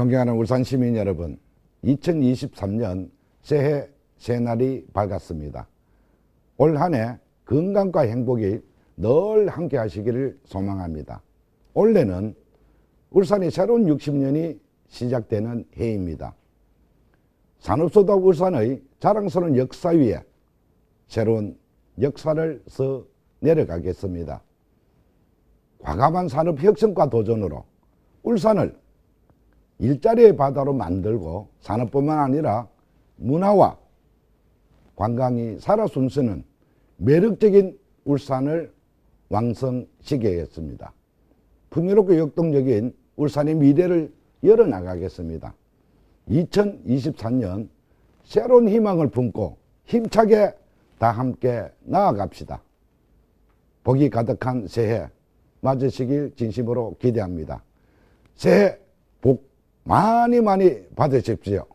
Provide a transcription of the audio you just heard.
존경하는 울산 시민 여러분, 2023년 새해 새날이 밝았습니다. 올 한 해 건강과 행복이 늘 함께 하시기를 소망합니다. 올해는 울산의 새로운 60년이 시작되는 해입니다. 산업소다 울산의 자랑스러운 역사 위에 새로운 역사를 써 내려가겠습니다. 과감한 산업 혁신과 도전으로 울산을 일자리의 바다로 만들고 산업뿐만 아니라 문화와 관광이 살아 숨쉬는 매력적인 울산을 왕성시키겠습니다. 풍요롭고 역동적인 울산의 미래를 열어나가겠습니다. 2023년 새로운 희망을 품고 힘차게 다 함께 나아갑시다. 복이 가득한 새해 맞으시길 진심으로 기대합니다. 새해 복 많이 많이 받으십시오.